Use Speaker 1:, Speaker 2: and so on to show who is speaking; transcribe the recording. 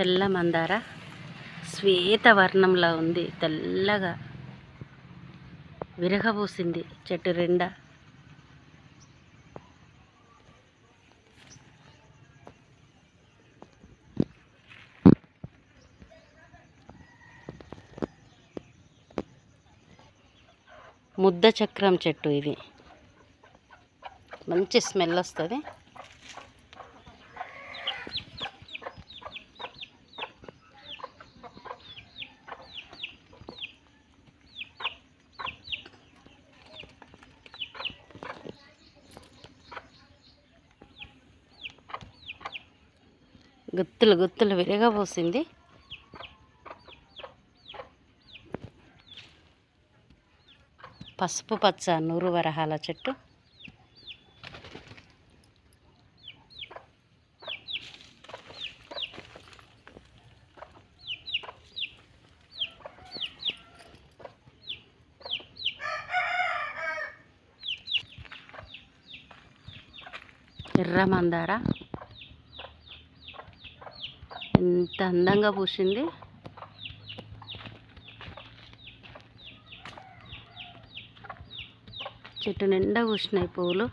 Speaker 1: తెల్ల మందార శ్వేతవర్ణంలో ఉంది. తెల్లగా విరగబూసింది చెట్టు రెండా. ముద్ద చక్రం చెట్టు ఇది. మంచి స్మెల్ వస్తుంది. గుత్తులు గుత్తులు విరగబోసింది పసుపు పచ్చ నూరు వరహాల చెట్టు. ఎర్ర మందార. ఎంత అందంగా పూసింది. చెట్టు నిండా పూసినాయి పువ్వులు